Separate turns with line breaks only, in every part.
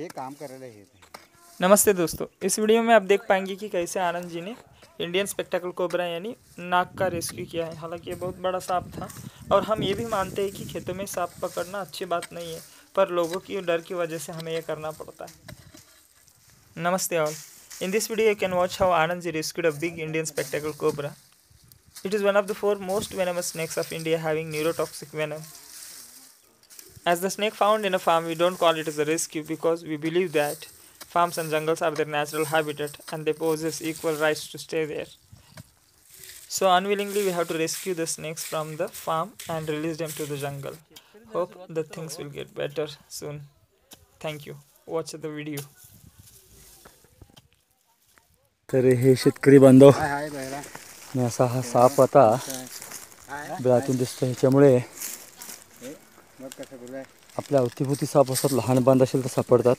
हे काम करायला हे। नाही
नमस्ते दोस्तों, इस वीडियो में आप देख पाएँगे कि कैसे आनंद जी ने इंडियन स्पेक्टेकल कोबरा यानी नाक का रेस्क्यू किया है। हालाँकि ये बहुत बड़ा सांप था और हम ये भी मानते हैं कि खेतों में सांप पकड़ना अच्छी बात नहीं है, पर लोगों की डर की वजह से हमें यह करना पड़ता है। नमस्ते all in this video you can watch how Anand ji rescued a big Indian spectacle cobra It is one of the four most venomous snakes of India having neurotoxic venom. As the snake found in a farm, we don't call it as a rescue because we believe that farms and jungles are their natural habitat and they possess equal rights to stay there. So unwillingly we have to rescue the snakes from the farm and release them to the jungle. Hope that things will get better soon. Thank you. Watch the video.
तर हे शेतकरी बांधव
हाय हाय बहिरा
आणि असा हा साप आता बिळातून दिसतो ह्याच्यामुळे
मग कसं बोलाय
आपल्या अवतीभोवती साप असतात लहान बांध असेल तर सापडतात.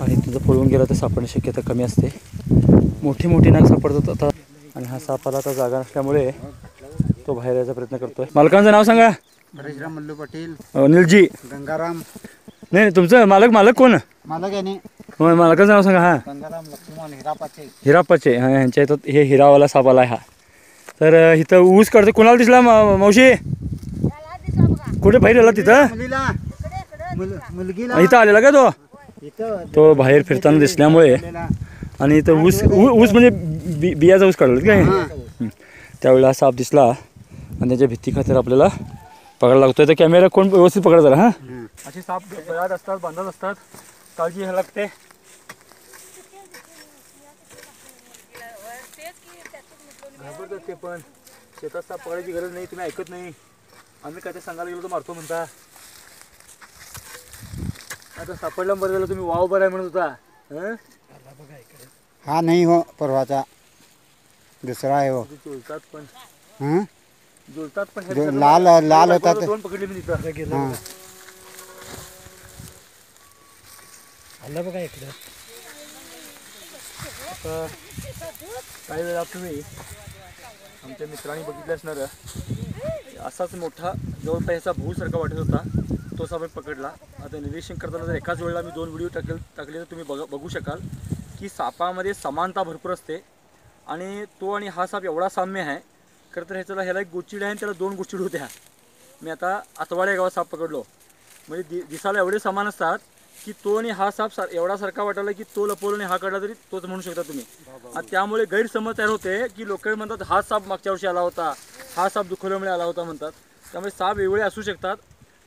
आणि तुझं पळून गेला तर सापडण्याची शक्यता कमी असते. मोठी मोठी नाग सापडतात आता. आणि हा सापाला आता जागा नसल्यामुळे तो बाहेर यायचा प्रयत्न करतोय. मालकांचं नाव सांगा.
परेशराम मल्लू पाटील.
अनिलजी
गंगाराम.
नाही नाही, तुमचं मालक मालक कोण?
मालक याने
होय, मालकाचं नाव सांगा हा.
गंगाराम लक्ष्मण हिरापाचे.
हिराप्पाचे हा ह्यांच्या इथं हे हिरावाला साप आला आहे हा. तर इथं ऊस काढतो. कुणाला दिसला मावशी? कुठे बाहेर आला तिथं?
मुलीला. मुल- मुलगीला.
इथं आलेला का तो?
इथं.
तो बाहेर फिरताना दिसल्यामुळे. आणि इथं ऊस ऊ- ऊस म्हणजे बि बियाचा ऊस काढला काय? हं. त्यावेळेला साप दिसला. आणि त्याच्या भीती खातर आपल्याला पकडायला लागतोय. तर कॅमेरा कोण व्यवस्थित पकडा जरा हा?
हं.
असे साप गळ्यात असतात बांधत असतात. काळजी घ्यायला लागते. घाबरतात ते पण. शेतात साप पकडायची गरज नाही तुम्ही ऐकत नाही. आम्ही काय ते सांगायला गेलो तर मारतो म्हणता. आता सापडला बरं झालं तुम्ही वाव बरं आहे म्हणत होता. हं?
हा नाही हो परवाचा. दुसरा आहे हो.
ते जुळतात पण.
हं?
जुळतात पण
जो लाल लाल
मला
होता
बरोबर
ते.
दोन पकडले मी तिथं.
हां.
आलं बघा इकडं. आता काही वेळा तुम्ही आमच्या मित्रांनी बघितलं असणार. असाच मोठा जवळपास याचा भूसारखा वाटत होता. तो साप आम्ही पकडला. आता निरीक्षण करताना जर एकाच वेळेला मी दोन व्हिडिओ टाकेल टाकले तर तुम्ही बघ बघू शकाल की सापामध्ये समानता भरपूर असते आणि तो आणि हा साप एवढा साम्य आहे. खरं तर ह्याच्याला ह्याला एक गोचिड आहे आणि त्याला दोन गोचिड होत्या. मी आता आतवाड्या गावात साप पकडलो. म्हणजे दि दिसायला एवढे समान असतात की तो आणि हा साप सार एवढा सारखा वाटायला की तो लपवला आणि हा काढला तरी तोच म्हणू शकता तुम्ही. आणि त्यामुळे गैरसमज तयार होते की लोक म्हणतात हा साप मागच्या वर्षी आला होता. हा साप दुखवल्यामुळे आला होता म्हणतात. त्यामुळे साप वेगवेगळे असू शकतात.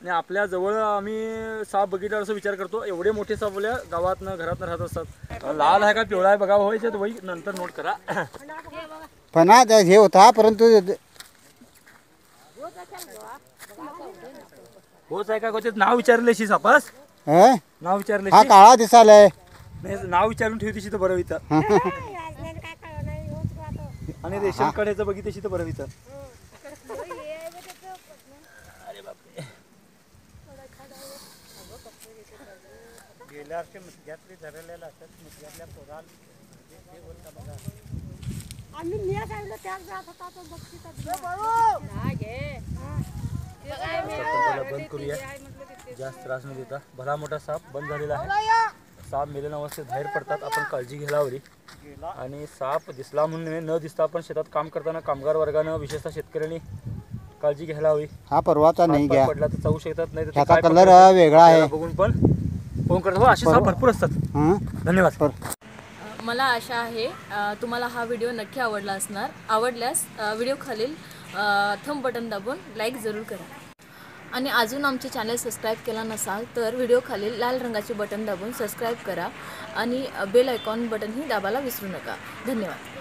आणि आपल्या जवळ आम्ही साप बघितल्यावर असं विचार करतो एवढे मोठे साप आपल्या गावातनं घरातनं राहत असतात. लाल आहे का पिवळा आहे बघा होय वही नंतर नोट करा.
पण हा होता परंतु
होच आहे का नाव विचारलेशी सापास
हं?
नाव
हा
विचारले
काळा दिसालाय
नाही नाव विचारून ठेवतीशी तर बरं इथं आणि रेशन काढायचं बघितलीशी तर बरं इथं
आम्ही निया सांगितलं त्याच जात होता तो बक्षीचा
त्याला बंद करूया. जास्त त्रास न देता भला मोठा साप बंद झालेला आहे. साप मेलेन अवस्थेत बाहेर पडतात. आपण काळजी घ्यायला हवी आणि साप दिसला म्हणून न दिसता आपण शेतात काम करताना कामगार वर्गानं विशेषतः शेतकऱ्यांनी काळजी घ्यायला हवी
हा परवाचा नाही घ्या.
पडला तर चावू शकतात नाही तर
कलर वेगळा आहे.
बघून पण फोन करतात. हो असे साप भरपूर असतात? धन्यवाद.
मला आशा आहे तुम्हाला हा व्हिडिओ नक्की आवडला असणार. आवडल्यास व्हिडिओ खालील थंब बटन दाबून लाईक जरूर करा. आणि अजून आमचे चॅनल सबस्क्राईब केला नसाल तर व्हिडिओ खालील लाल रंगाचे बटन दाबून सबस्क्राईब करा आणि बेल आयकॉन बटनही दाबायला विसरू नका. धन्यवाद.